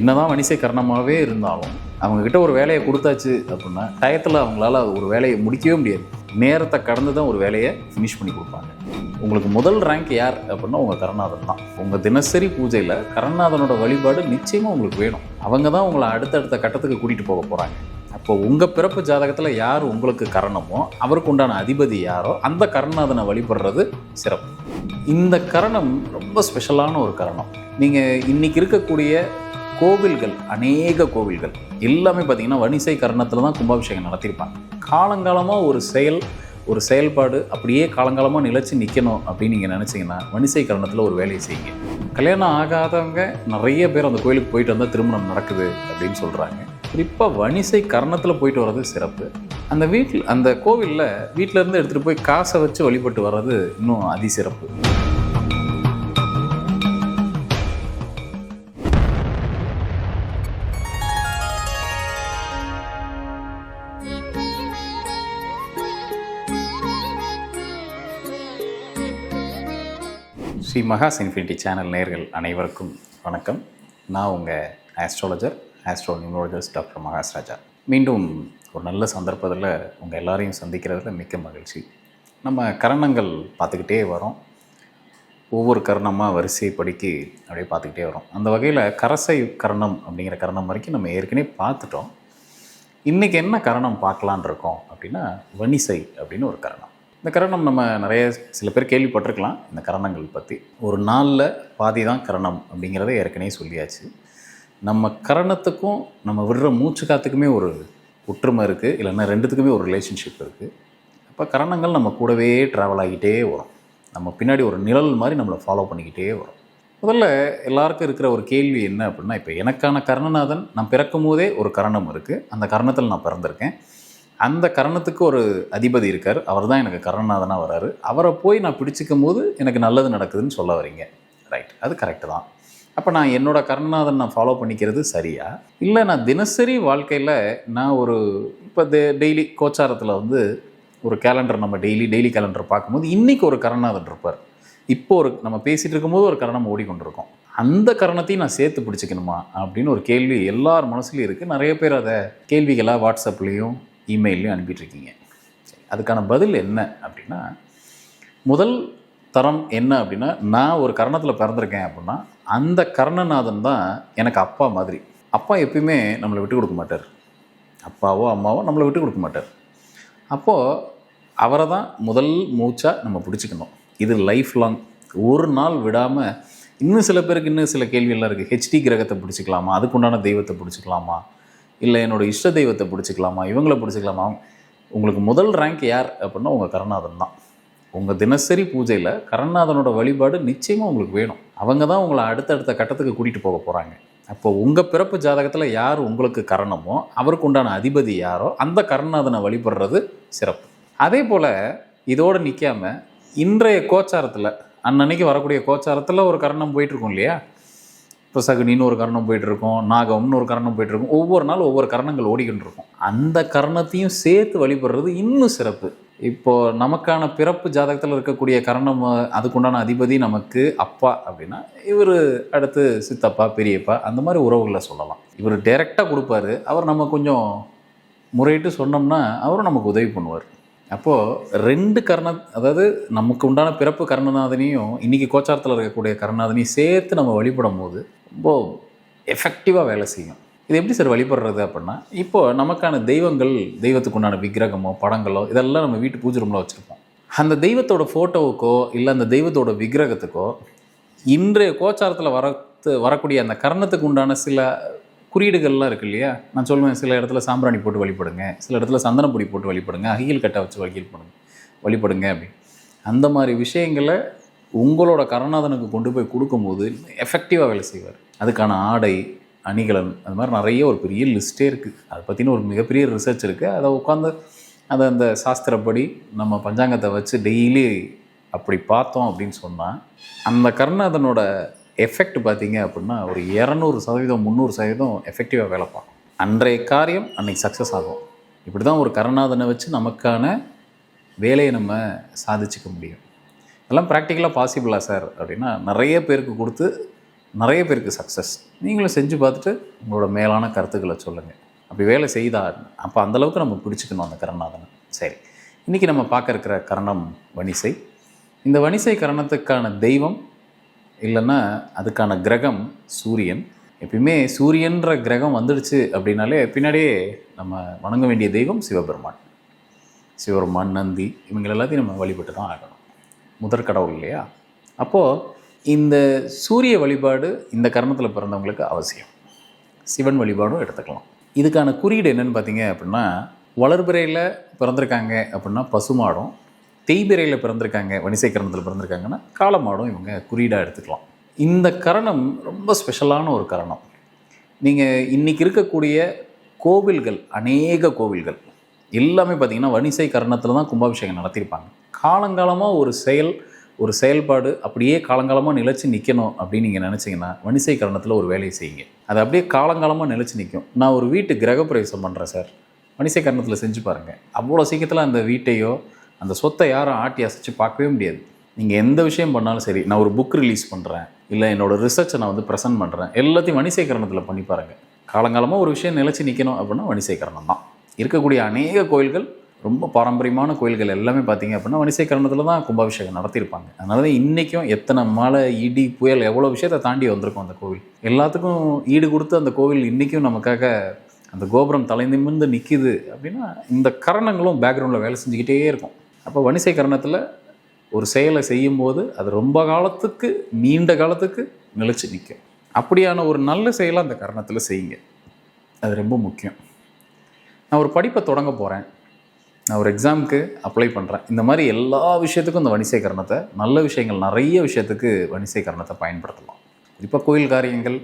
என்னதான் வணிசை கரணமாகவே இருந்தாலும் அவங்கக்கிட்ட ஒரு வேலையை கொடுத்தாச்சு அப்படின்னா டயத்தில் அவங்களால ஒரு வேலையை முடிக்கவே முடியாது. நேரத்தை கடந்து தான் ஒரு வேலையை ஃபினிஷ் பண்ணி கொடுப்பாங்க. உங்களுக்கு முதல் ரேங்க் யார் அப்படின்னா உங்கள் கருணாதன் தான். உங்கள் தினசரி பூஜையில் கருணாதனோட வழிபாடு நிச்சயமாக உங்களுக்கு வேணும். அவங்க தான் உங்களை அடுத்தடுத்த கட்டத்துக்கு கூட்டிகிட்டு போக போகிறாங்க அப்போ உங்கள் பிறப்பு ஜாதகத்தில் யார் உங்களுக்கு கரணமோ அவருக்கு உண்டான அதிபதி யாரோ அந்த கரணாதனை வழிபடுறது சிறப்பு. இந்த கரணம் ரொம்ப ஸ்பெஷலான ஒரு கரணம். நீங்கள் இன்றைக்கி இருக்கக்கூடிய கோவில்கள் அநேக கோவில்கள். எல்லாமே பார்த்தீங்கன்னா வணிசை கரணத்தில் தான் கும்பாபிஷேகம் நடத்தியிருப்பாங்க. காலங்காலமாக ஒரு செயல் ஒரு செயல்பாடு அப்படியே காலங்காலமாக நிலச்சி நிற்கணும் அப்படின்னு நீங்கள் நினச்சிங்கன்னா வணிசை கரணத்தில் ஒரு வேலையை செய்யுங்க. கல்யாணம் ஆகாதவங்க நிறைய பேர் அந்த கோயிலுக்கு போயிட்டு வந்தால் திருமணம் நடக்குது அப்படின்னு சொல்கிறாங்க குறிப்பாக வணிசை கரணத்தில் போயிட்டு வர்றது சிறப்பு. அந்த வீட்டில் அந்த கோவிலில் வீட்டிலேருந்து எடுத்துகிட்டு போய் காசை வச்சு வழிபட்டு வர்றது இன்னும் அதிசிறப்பு. ஸ்ரீ மகாஸ் இன்ஃபினிட்டி சேனல் நேர்கள் அனைவருக்கும் வணக்கம். நான் உங்கள் astrologer astro numerologist doctor Mahas Raja. மீண்டும் ஒரு நல்ல சந்தர்ப்பத்தில் உங்கள் எல்லாரையும் சந்திக்கிறதுல மிக்க மகிழ்ச்சி. நம்ம கரணங்கள் பார்த்துக்கிட்டே வரோம். ஒவ்வொரு கரணமாக வரிசை படிக்கி அப்படியே பார்த்துக்கிட்டே வரோம். அந்த வகையில் கரசை கரணம் அப்படிங்கிற கரணம் வரைக்கும் நம்ம ஏற்கனவே பார்த்துட்டோம். இன்றைக்கி என்ன கரணம் பார்க்கலான் இருக்கோம் அப்படின்னா வணிசை அப்படின்னு ஒரு கரணம். இந்த கரணம் நம்ம நிறைய சில பேர் கேள்விப்பட்டிருக்கலாம். இந்த கரணங்கள் பற்றி ஒரு நாளில் பாதி தான் கரணம் அப்படிங்கிறத ஏற்கனவே சொல்லியாச்சு. நம்ம கரணத்துக்கும் நம்ம விடுற மூச்சு காத்துக்குமே ஒரு ஒற்றுமை இருக்குது இல்லைன்னா ரெண்டுத்துக்குமே ஒரு ரிலேஷன்ஷிப் இருக்குது அப்போ கரணங்கள் நம்ம கூடவே ட்ராவல் ஆகிட்டே வரும். நம்ம பின்னாடி ஒரு நிழல் மாதிரி நம்மளை ஃபாலோ பண்ணிக்கிட்டே வரும். முதல்ல எல்லாருக்கும் இருக்கிற ஒரு கேள்வி என்ன அப்படின்னா இப்போ எனக்கான கர்ணநாதன் நான் பிறக்கும் போதே ஒரு கரணம் இருக்குது அந்த கரணத்தில் நான் பிறந்திருக்கேன். அந்த கரணத்துக்கு ஒரு அதிபதி இருக்கார். அவர் தான் எனக்கு கரணநாதனாக வராரு. அவரை போய் நான் பிடிச்சிக்கும் போது எனக்கு நல்லது நடக்குதுன்னு சொல்ல வரீங்க. ரைட் அது கரெக்டு தான். அப்போ நான் என்னோட கரணநாதன் நான் ஃபாலோ பண்ணிக்கிறது சரியா? இல்லை நான் தினசரி வாழ்க்கையில் நான் ஒரு இப்போ டெய்லி கோச்சாரத்தில் வந்து ஒரு கேலண்டர் நம்ம டெய்லி டெய்லி கேலண்டர் பார்க்கும்போது இன்றைக்கி ஒரு கரணநாதன் இருப்பார். இப்போ ஒரு நம்ம பேசிகிட்டு இருக்கும்போது ஒரு கரணம் ஓடிக்கொண்டிருக்கோம். அந்த கரணத்தையும் நான் சேர்த்து பிடிச்சிக்கணுமா? அப்படின்னு ஒரு கேள்வி எல்லார் மனசுலையும் இருக்குது நிறைய பேர் அதை கேள்விகளாக வாட்ஸ்அப்லேயும் இமெயிலையும் அனுப்பிட்டுருக்கீங்க. அதுக்கான பதில் என்ன அப்படின்னா முதல் தரம் என்ன அப்படின்னா நான் ஒரு கரணத்தில் பிறந்திருக்கேன் அப்படின்னா அந்த கர்ணநாதன் தான் எனக்கு அப்பா மாதிரி. அப்பா எப்பயுமே நம்மளை விட்டு கொடுக்க மாட்டார். அப்பாவோ அம்மாவோ நம்மளை விட்டு கொடுக்க மாட்டார். அப்போது அவரை தான் முதல் மூச்சாக நம்ம பிடிச்சிக்கணும். இது லைஃப் லாங் ஒரு நாள் விடாமல் இன்னும் சில பேருக்கு இன்னும் சில கேள்வியெல்லாம் இருக்குது ஹெச்டி கிரகத்தை பிடிச்சிக்கலாமா? அதுக்குண்டான தெய்வத்தை பிடிச்சிக்கலாமா? இல்லை என்னோடய இஷ்ட தெய்வத்தை பிடிச்சிக்கலாமா இவங்கள பிடிச்சிக்கலாமா? உங்களுக்கு முதல் ரேங்க் யார் அப்படின்னா உங்கள் கருணாதன் தான். உங்கள் தினசரி பூஜையில் கருணாதனோட வழிபாடு நிச்சயமாக உங்களுக்கு வேணும். அவங்க தான் உங்களை அடுத்தடுத்த கட்டத்துக்கு கூட்டிகிட்டு போக போகிறாங்க அப்போ உங்கள் பிறப்பு ஜாதகத்தில் யார் உங்களுக்கு கரணமோ அவருக்கு உண்டான அதிபதி யாரோ அந்த கருணாதனை வழிபடுறது சிறப்பு. அதே போல் இதோடு நிற்காம இன்றைய கோச்சாரத்தில் அன்னன்னைக்கு வரக்கூடிய கோச்சாரத்தில் ஒரு கரணம் போயிட்டுருக்கும் இல்லையா? இப்போ சகுனின்னு ஒரு கரணம் போயிட்டுருக்கோம் நாகம்னு ஒரு கரணம் போயிட்டுருக்கோம் ஒவ்வொரு நாள் ஒவ்வொரு கரணங்கள் ஓடிக்கிட்டு இருக்கும் அந்த கரணத்தையும் சேர்த்து வழிபடுறது இன்னும் சிறப்பு. இப்போது நமக்கான பிறப்பு ஜாதகத்தில் இருக்கக்கூடிய கரணம் அதுக்குண்டான அதிபதி நமக்கு அப்பா அப்படின்னா இவர் அடுத்து சித்தப்பா பெரியப்பா அந்த மாதிரி உறவுகளை சொல்லலாம். இவர் டைரெக்டாக கொடுப்பாரு. அவர் நம்ம கொஞ்சம் முறையிட்டு சொன்னோம்னா அவரும் நமக்கு உதவி பண்ணுவார். அப்போது ரெண்டு கர்ண அதாவது நமக்கு உண்டான பிறப்பு கர்ணநாதனையும் இன்றைக்கி கோச்சாரத்தில் இருக்கக்கூடிய கர்ணநாதனையும் சேர்த்து நம்ம வழிபடும் போது ரொம்ப எஃபெக்டிவாக வேலை செய்யும். இது எப்படி சார் வழிபடுறது அப்படின்னா இப்போது நமக்கான தெய்வங்கள் தெய்வத்துக்கு உண்டான விக்கிரகமோ படங்களோ இதெல்லாம் நம்ம வீட்டு பூஜை ரூமில் வச்சுருப்போம். அந்த தெய்வத்தோட ஃபோட்டோவுக்கோ இல்லை அந்த தெய்வத்தோட விக்கிரகத்துக்கோ இன்றைய கோச்சாரத்தில் வரத்து வரக்கூடிய அந்த கர்ணத்துக்கு உண்டான சில குறியீடுகள்லாம் இருக்கு இல்லையா? நான் சொல்லுவேன் சில இடத்துல சாம்பிராணி போட்டு வழிபடுங்க சில இடத்துல சந்தனப்பொடி போட்டு வழிபடுங்க அகில் கட்டை வச்சு வழிபடுங்க பண்ணுங்க வழிபடுங்க அப்படி அந்த மாதிரி விஷயங்களை உங்களோட கருணாதனுக்கு கொண்டு போய் கொடுக்கும்போது எஃபெக்டிவாக வேலை செய்வார். அதுக்கான ஆடை அணிகலன் அது மாதிரி நிறைய ஒரு பெரிய லிஸ்ட்டே இருக்குது அதை பற்றின ஒரு மிகப்பெரிய ரிசர்ச் இருக்குது அதை உட்காந்து அதை அந்த சாஸ்திரப்படி நம்ம பஞ்சாங்கத்தை வச்சு டெய்லி அப்படி பார்த்தோம் அப்படின்னு சொன்னால் அந்த கருணாதனோட எஃபெக்ட் பார்த்தீங்க அப்படின்னா ஒரு இரநூறு சதவீதம் முந்நூறு சதவீதம் எஃபெக்டிவாக வேலை பார்க்கும். அன்றைய காரியம் அன்னைக்கு சக்ஸஸ் ஆகும். இப்படி தான் ஒரு கருணாதனை வச்சு நமக்கான வேலையை நம்ம சாதிச்சுக்க முடியும். அதெல்லாம் ப்ராக்டிக்கலாக பாசிபிளா சார் அப்படின்னா நிறைய பேருக்கு கொடுத்து நிறைய பேருக்கு சக்ஸஸ் நீங்களும் செஞ்சு பார்த்துட்டு உங்களோட மேலான கருத்துக்களை சொல்லுங்கள் அப்படி வேலை செய்தா அப்போ அந்தளவுக்கு நம்ம பிடிச்சிக்கணும் அந்த கரணநாதனை சரி. இன்றைக்கி நம்ம பார்க்க இருக்கிற கரணம் வணிசை. இந்த வணிசை கரணத்துக்கான தெய்வம் இல்லைன்னா அதுக்கான கிரகம் சூரியன். எப்பயுமே சூரியன்ற கிரகம் வந்துடுச்சு அப்படின்னாலே பின்னாடியே நம்ம வணங்க வேண்டிய தெய்வம் சிவபெருமான். சிவபெருமான் நந்தி இவங்க எல்லாத்தையும் நம்ம வழிபட்டு தான் ஆகணும். முதற் கடவுள் இல்லையா? அப்போது இந்த சூரிய வழிபாடு இந்த கரணத்தில் பிறந்தவங்களுக்கு அவசியம். சிவன் வழிபாடும் எடுத்துக்கலாம். இதுக்கான குறியீடு என்னன்னு பார்த்தீங்க அப்படின்னா வளர்பிறையில் பிறந்திருக்காங்க அப்படின்னா பசுமாடும் தேய்பிறையில் பிறந்திருக்காங்க வணிசை கரணத்தில் பிறந்திருக்காங்கன்னா காலமாடும் இவங்க குறியீடாக எடுத்துக்கலாம். இந்த கரணம் ரொம்ப ஸ்பெஷலான ஒரு கரணம். நீங்கள் இன்றைக்கி இருக்கக்கூடிய கோவில்கள் அநேக கோவில்கள் எல்லாமே பார்த்தீங்கன்னா வணிசை கரணத்தில் தான் கும்பாபிஷேகம் நடத்தியிருப்பாங்க காலங்காலமாக ஒரு செயல் ஒரு செயல்பாடு அப்படியே காலங்காலமாக நிலச்சி நிற்கணும் அப்படின்னு நீங்கள் நினச்சிங்கன்னா வணிசை கரணத்தில் ஒரு வேலையை செய்யுங்க. அது அப்படியே காலங்காலமாக நிலச்சி நிற்கும் நான் ஒரு வீட்டு கிரகப்பிரவேசம் பண்ணுறேன் சார். வணிசை கரணத்தில் செஞ்சு பாருங்கள் அவ்வளோ சீக்கிரத்தில் அந்த வீட்டையோ அந்த சொத்தை யாரும் ஆட்டி அசைச்சு பார்க்கவே முடியாது. நீங்கள் எந்த விஷயம் பண்ணாலும் சரி நான் ஒரு புக் ரிலீஸ் பண்ணுறேன் இல்லை என்னோடய ரிசர்ச்சை நான் வந்து ப்ரெசென்ட் பண்ணுறேன் எல்லாத்தையும் வணிசைக்கரணத்தில் பண்ணி பாருங்கள் காலங்காலமாக ஒரு விஷயம் நிலைச்சு நிற்கணும் அப்படின்னா வணிசைக்கரணம் தான் இருக்கக்கூடிய அநேக கோயில்கள் ரொம்ப பாரம்பரியமான கோயில்கள் எல்லாமே பார்த்தீங்க அப்படின்னா வணிசைக்கரணத்தில் தான் கும்பாபிஷேகம் நடத்தியிருப்பாங்க. அதனால தான் இன்றைக்கும் எத்தனை மழை இடி புயல் எவ்வளோ விஷயத்தை தாண்டி வந்திருக்கும் அந்த கோவில். எல்லாத்துக்கும் ஈடு கொடுத்து அந்த கோவில் இன்றைக்கும் நமக்காக அந்த கோபுரம் தலை நிமிர்ந்து நிற்கிது அப்படின்னா இந்த கரணங்களும் பேக்ரவுண்டில் வேலை செஞ்சுக்கிட்டே இருக்கும். அப்போ வணிசை கரணத்தில் ஒரு செயலை செய்யும்போது அது ரொம்ப காலத்துக்கு நீண்ட காலத்துக்கு நிலச்சி நிற்கும் அப்படியான ஒரு நல்ல செயலை அந்த கரணத்தில் செய்யுங்க. அது ரொம்ப முக்கியம். நான் ஒரு படிப்பை தொடங்க போகிறேன் நான் ஒரு எக்ஸாமுக்கு அப்ளை பண்ணுறேன் இந்த மாதிரி எல்லா விஷயத்துக்கும் இந்த வணிசேகரணத்தை நல்ல விஷயங்கள் நிறைய விஷயத்துக்கு வணிசை கரணத்தை பயன்படுத்தலாம். இப்போ கோயில் காரியங்கள்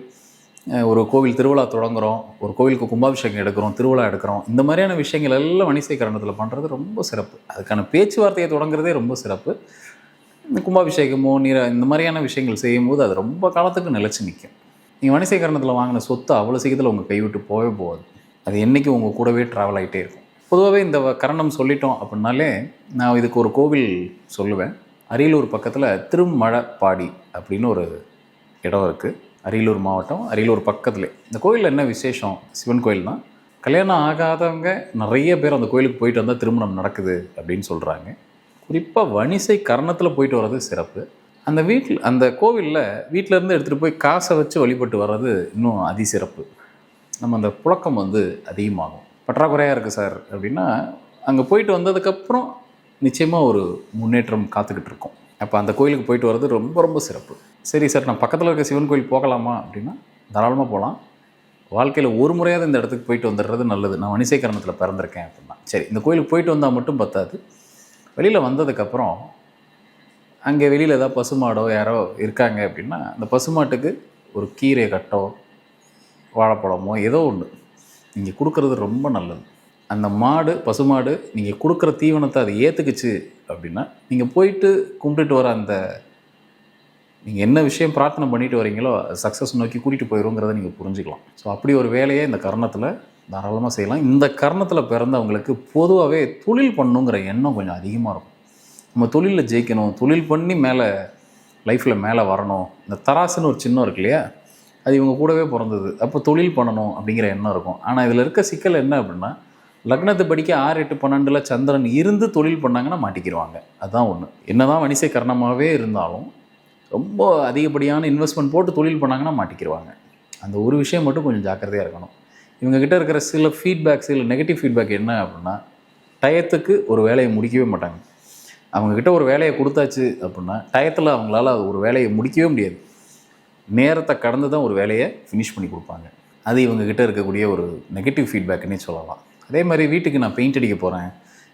ஒரு கோவில் திருவிழா தொடங்குகிறோம் ஒரு கோவிலுக்கு கும்பாபிஷேகம் எடுக்கிறோம் திருவிழா எடுக்கிறோம் இந்த மாதிரியான விஷயங்கள் எல்லாம் வணிசை கரணத்தில் பண்ணுறது ரொம்ப சிறப்பு. அதுக்கான பேச்சுவார்த்தையை தொடங்குறதே ரொம்ப சிறப்பு. இந்த கும்பாபிஷேகமோ நீர இந்த மாதிரியான விஷயங்கள் செய்யும்போது அது ரொம்ப காலத்துக்கு நிலச்சி நிற்கும் நீங்கள் வணிசை கரணத்தில் வாங்கின சொத்து அவ்வளோ சீக்கிரத்தில் உங்கள் கைவிட்டு போகவே போகாது. அது என்றைக்கு உங்கள் கூடவே ட்ராவல் ஆகிட்டே இருக்கும். பொதுவாகவே இந்த கரணம் சொல்லிட்டோம் அப்படின்னாலே நான் இதுக்கு ஒரு கோவில் சொல்லுவேன். அரியலூர் பக்கத்தில் திருமழப்பாடி அப்படின்னு ஒரு இடம் இருக்குது அரியலூர் மாவட்டம் அரியலூர் பக்கத்தில். இந்த கோயிலில் என்ன விசேஷம்? சிவன் கோயில் தான் கல்யாணம் ஆகாதவங்க நிறைய பேர் அந்த கோயிலுக்கு போயிட்டு வந்தால் திருமணம் நடக்குது அப்படின்னு சொல்கிறாங்க குறிப்பாக வணிசை கரணத்தில் போயிட்டு வர்றது சிறப்பு. அந்த வீட்டில் அந்த கோவிலில் வீட்டிலேருந்து எடுத்துகிட்டு போய் காசை வச்சு வழிபட்டு வர்றது இன்னும் அதிசிறப்பு. நம்ம அந்த புழக்கம் வந்து அதிகமாகும். பற்றாக்குறையாக இருக்குது சார் அப்படின்னா அங்கே போயிட்டு வந்ததுக்கப்புறம் நிச்சயமாக ஒரு முன்னேற்றம் காத்துக்கிட்டு இருக்கும். அப்போ அந்த கோயிலுக்கு போயிட்டு வர்றது ரொம்ப ரொம்ப சிறப்பு. சரி சார் நான் பக்கத்தில் இருக்க சிவன் கோயில் போகலாமா அப்படின்னா தாராளமாக போகலாம் வாழ்க்கையில் ஒரு முறையாவது இந்த இடத்துக்கு போயிட்டு வந்துடுறது நல்லது. நான் வணிசைக்கரணத்தில் பிறந்திருக்கேன் அப்படின்னா. சரி இந்த கோயிலுக்கு போயிட்டு வந்தால் மட்டும் பத்தாது. வெளியில் வந்ததுக்கப்புறம் அங்கே வெளியில் ஏதாவது பசுமாடோ யாரோ இருக்காங்க அப்படின்னா அந்த பசுமாட்டுக்கு ஒரு கீரை கட்டோ வாழைப்பழமோ ஏதோ ஒன்று நீங்கள் கொடுக்குறது ரொம்ப நல்லது. அந்த மாடு பசுமாடு நீங்கள் கொடுக்குற தீவனத்தை அது ஏற்றுக்குச்சு அப்படின்னா நீங்கள் போயிட்டு கும்பிட்டுட்டு வர அந்த நீங்கள் என்ன விஷயம் பிரார்த்தனை பண்ணிட்டு வரீங்களோ சக்ஸஸ் நோக்கி கூட்டிகிட்டு போயிடுங்கிறத நீங்கள் புரிஞ்சுக்கலாம். ஸோ அப்படி ஒரு வேலையை இந்த கர்ணத்தில் தாராளமாக செய்யலாம். இந்த கர்ணத்தில் பிறந்தவங்களுக்கு பொதுவாகவே தொழில் பண்ணணுங்கிற எண்ணம் கொஞ்சம் அதிகமாக இருக்கும். நம்ம தொழிலில் ஜெயிக்கணும் தொழில் பண்ணி மேலே லைஃப்பில் மேலே வரணும். இந்த தராசுன்னு ஒரு சின்னம் இருக்கு இல்லையா? அது இவங்க கூடவே பிறந்தது. அப்போ தொழில் பண்ணணும் அப்படிங்கிற எண்ணம் இருக்கும். ஆனால் இதில் இருக்க சிக்கல் என்ன அப்படின்னா லக்னத்தை படிக்க ஆறு எட்டு பன்னெண்டில் சந்திரன் இருந்து தொழில் பண்ணாங்கன்னா மாட்டிக்கிடுவாங்க அதுதான் ஒன்று என்ன தான் வணிசை கரணமாகவே இருந்தாலும் ரொம்ப அதிகப்படியான இன்வெஸ்ட்மெண்ட் போட்டு தொழில் பண்ணாங்கன்னா மாட்டிக்கிடுவாங்க அந்த ஒரு விஷயம் மட்டும் கொஞ்சம் ஜாக்கிரதையாக இருக்கணும். இவங்ககிட்ட இருக்கிற சில ஃபீட்பேக்ஸ் இல்லை நெகட்டிவ் ஃபீட்பேக் என்ன அப்படின்னா டயத்துக்கு ஒரு வேலையை முடிக்கவே மாட்டாங்க. அவங்கக்கிட்ட ஒரு வேலையை கொடுத்தாச்சு அப்படின்னா டயத்தில் அவங்களால அது ஒரு வேலையை முடிக்கவே முடியாது. நேரத்தை கடந்து தான் ஒரு வேலையை ஃபினிஷ் பண்ணி கொடுப்பாங்க. அது இவங்கக்கிட்ட இருக்கக்கூடிய ஒரு நெகட்டிவ் ஃபீட்பேக்குன்னே சொல்லலாம். அதே மாதிரி வீட்டுக்கு நான் பெயிண்ட் அடிக்க போகிறேன்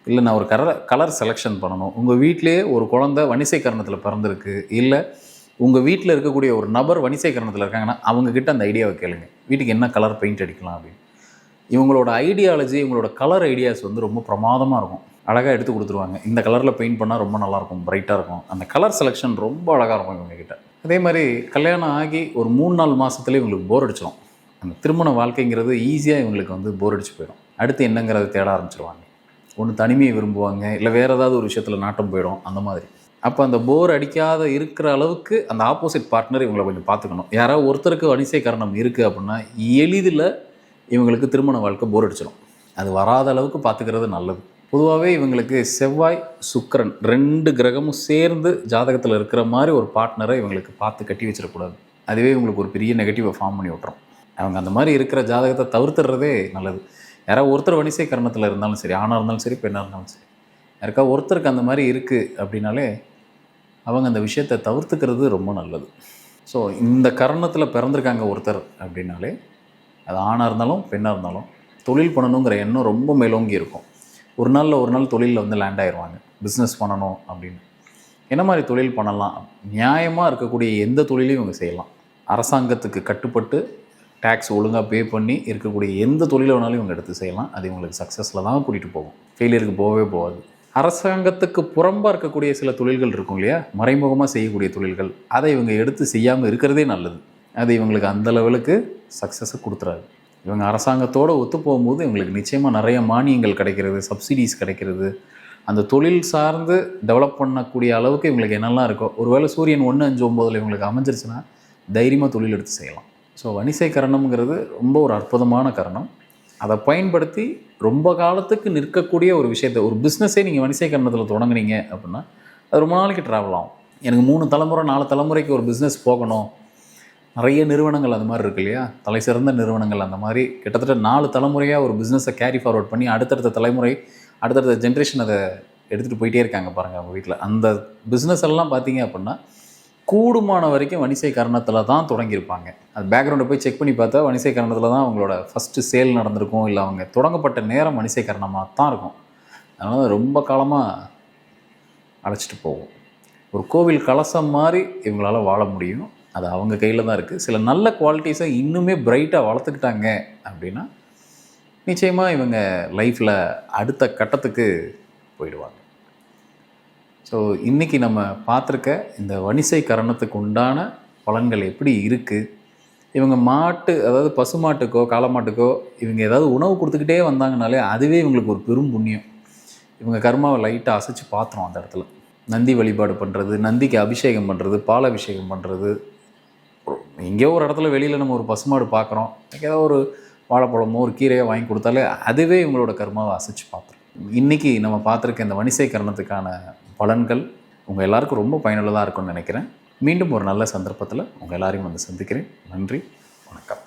இல்லை நான் ஒரு கலர் கலர் செலெக்ஷன் பண்ணணும் உங்கள் வீட்டிலேயே ஒரு குழந்தை வணிசை கரணத்தில் பிறந்திருக்கு இல்லை உங்கள் வீட்டில் இருக்கக்கூடிய ஒரு நபர் வணிசை கரணத்தில் இருக்காங்கன்னா அவங்கக்கிட்ட அந்த ஐடியாவை கேளுங்க. வீட்டுக்கு என்ன கலர் பெயிண்ட் அடிக்கலாம் அப்படின்னு. இவங்களோட ஐடியாலஜி இவங்களோட கலர் ஐடியாஸ் வந்து ரொம்ப பிரமாதமாக இருக்கும். அழகாக எடுத்து கொடுத்துருவாங்க. இந்த கலரில் பெயிண்ட் பண்ணால் ரொம்ப நல்லாயிருக்கும் பிரைட்டாக இருக்கும். அந்த கலர் செலெக்ஷன் ரொம்ப அழகாக இருக்கும் இவங்ககிட்ட அதே மாதிரி கல்யாணம் ஆகி ஒரு மூணு நாலு மாதத்துலேயே இவங்களுக்கு போர் அடிச்சிடும் அந்த திருமண வாழ்க்கைங்கிறது ஈஸியாக இவங்களுக்கு வந்து போர் அடிச்சு போயிடும் அடுத்து என்னங்கிறத தேட ஆரம்பிச்சிருவாங்க. ஒன்று தனிமையை விரும்புவாங்க இல்லை வேறு ஏதாவது ஒரு விஷயத்தில் நாட்டம் போயிடும் அந்த மாதிரி. அப்போ அந்த போர் அடிக்காத இருக்கிற அளவுக்கு அந்த ஆப்போசிட் பார்ட்னர் இவங்களை கொஞ்சம் பார்த்துக்கணும். யாராவது ஒருத்தருக்கு வனிசை காரணம் இருக்குது அப்படின்னா எளிதில் இவங்களுக்கு திருமண வாழ்க்கை போர் அடிச்சிடும் அது வராத அளவுக்கு பார்த்துக்கிறது நல்லது. பொதுவாகவே இவங்களுக்கு செவ்வாய் சுக்கிரன் ரெண்டு கிரகமும் சேர்ந்து ஜாதகத்தில் இருக்கிற மாதிரி ஒரு பார்ட்னரை இவங்களுக்கு பார்த்து கட்டி வச்சிடக்கூடாது. அதுவே இவங்களுக்கு ஒரு பெரிய நெகட்டிவை ஃபார்ம் பண்ணி விட்றோம் அவங்க அந்த மாதிரி இருக்கிற ஜாதகத்தை தவிர்த்துறதே நல்லது. யாராவது ஒருத்தர் வணிசை கரணத்தில் இருந்தாலும் சரி ஆணாக இருந்தாலும் சரி பெண்ணாக இருந்தாலும் சரி யாருக்கா ஒருத்தருக்கு அந்த மாதிரி இருக்குது அப்படின்னாலே அவங்க அந்த விஷயத்தை தவிர்த்துக்கிறது ரொம்ப நல்லது. ஸோ இந்த கரணத்தில் பிறந்திருக்காங்க ஒருத்தர் அப்படின்னாலே அது ஆணாக இருந்தாலும் பெண்ணாக இருந்தாலும் தொழில் பண்ணணுங்கிற எண்ணம் ரொம்ப மேலோங்கி இருக்கும். ஒரு நாளில் ஒரு நாள் தொழிலில் வந்து லேண்ட் ஆயிடுவாங்க பிஸ்னஸ் பண்ணணும் அப்படின்னு. என்ன மாதிரி தொழில் பண்ணலாம்? நியாயமாக இருக்கக்கூடிய எந்த தொழிலையும் இவங்க செய்யலாம். அரசாங்கத்துக்கு கட்டுப்பட்டு டேக்ஸ் ஒழுங்காக பே பண்ணி இருக்கக்கூடிய எந்த தொழிலை வேணாலும் இவங்க எடுத்து செய்யலாம். அது இவங்களுக்கு சக்ஸஸில் தான் கூட்டிகிட்டு போகும். ஃபெயிலியருக்கு போகவே போகாது. அரசாங்கத்துக்கு புறம்பாக இருக்கக்கூடிய சில தொழில்கள் இருக்கும் இல்லையா? மறைமுகமாக செய்யக்கூடிய தொழில்கள். அதை இவங்க எடுத்து செய்யாமல் இருக்கிறதே நல்லது. அது இவங்களுக்கு அந்த லெவலுக்கு சக்ஸஸை கொடுத்துறாரு இவங்க அரசாங்கத்தோடு ஒத்து போகும்போது இவங்களுக்கு நிச்சயமாக நிறைய மானியங்கள் கிடைக்கிறது சப்சிடிஸ் கிடைக்கிறது. அந்த தொழில் சார்ந்து டெவலப் பண்ணக்கூடிய அளவுக்கு இவங்களுக்கு என்னெல்லாம் இருக்கோ ஒருவேளை சூரியன் ஒன்று அஞ்சு ஒம்போதில் இவங்களுக்கு அமைஞ்சிருச்சுன்னா தைரியமாக தொழில் எடுத்து செய்யலாம். ஸோ வனிசை கரணம்ங்கிறது ரொம்ப ஒரு அற்புதமான கரணம். அதை பயன்படுத்தி ரொம்ப காலத்துக்கு நிற்கக்கூடிய ஒரு விஷயத்தை ஒரு பிஸ்னஸே நீங்கள் வனிசை கரணத்தில் தொடங்குனீங்க அப்படின்னா அது ரொம்ப நாளைக்கு ட்ராவல் ஆகும். எனக்கு மூணு தலைமுறை நாலு தலைமுறைக்கு ஒரு பிஸ்னஸ் போகணும். நிறைய நிறுவனங்கள் அந்த மாதிரி இருக்கு இல்லையா? தலை சிறந்த நிறுவனங்கள் அந்த மாதிரி. கிட்டத்தட்ட நாலு தலைமுறையாக ஒரு பிஸ்னஸை கேரி ஃபார்வர்ட் பண்ணி அடுத்தடுத்த தலைமுறை அடுத்தடுத்த ஜென்ரேஷன் அதை எடுத்துகிட்டு போயிட்டே இருக்காங்க பாருங்கள் அவங்க வீட்டில் அந்த பிஸ்னஸ் எல்லாம் பார்த்தீங்க அப்படின்னா கூடுமான வரைக்கும் வணிசை கரணத்தில் தான் தொடங்கியிருப்பாங்க. அது பேக்ரவுண்டை போய் செக் பண்ணி பார்த்தா வணிசை கரணத்தில் தான் அவங்களோட ஃபஸ்ட்டு சேல் நடந்திருக்கும். இல்லை அவங்க தொடங்கப்பட்ட நேரம் வணிசை கரணமாக தான் இருக்கும். அதனால் ரொம்ப காலமாக அழைச்சிட்டு போகும். ஒரு கோவில் கலசம் மாதிரி இவங்களால் வாழ முடியும். அது அவங்க கையில் தான் இருக்குது சில நல்ல குவாலிட்டிஸை இன்னுமே பிரைட்டாக வளர்த்துக்கிட்டாங்க அப்படின்னா நிச்சயமாக இவங்க லைஃப்பில் அடுத்த கட்டத்துக்கு போயிடுவாங்க. ஸோ இன்றைக்கி நம்ம பார்த்துருக்க இந்த வணிசை கரணத்துக்கு உண்டான பலன்கள் எப்படி இருக்குது இவங்க மாட்டு அதாவது பசுமாட்டுக்கோ காளமாட்டுக்கோ இவங்க ஏதாவது உணவு கொடுத்துக்கிட்டே வந்தாங்கனாலே அதுவே இவங்களுக்கு ஒரு பெரும் புண்ணியம். இவங்க கர்மாவை லைட்டாக அசைச்சு பாத்திரம் அந்த இடத்துல. நந்தி வழிபாடு பண்ணுறது நந்திக்கு அபிஷேகம் பண்ணுறது பால் அபிஷேகம் பண்ணுறது எங்கேயோ ஒரு இடத்துல வெளியில் நம்ம ஒரு பசுமாடு பார்க்குறோம். ஏதோ ஒரு வாழைப்பழமோ ஒரு கீரையோ வாங்கி கொடுத்தாலே அதுவே இவங்களோட கர்மாவை அசைச்சு பார்த்துரும். இன்றைக்கி நம்ம பார்த்துருக்க இந்த வணிசை கரணத்துக்கான பலன்கள் உங்கள் எல்லாருக்கும் ரொம்ப பயனுள்ளதாக இருக்கும்னு நினைக்கிறேன். மீண்டும் ஒரு நல்ல சந்தர்ப்பத்தில் உங்கள் எல்லாரையும் வந்து சந்திக்கிறேன். நன்றி வணக்கம்.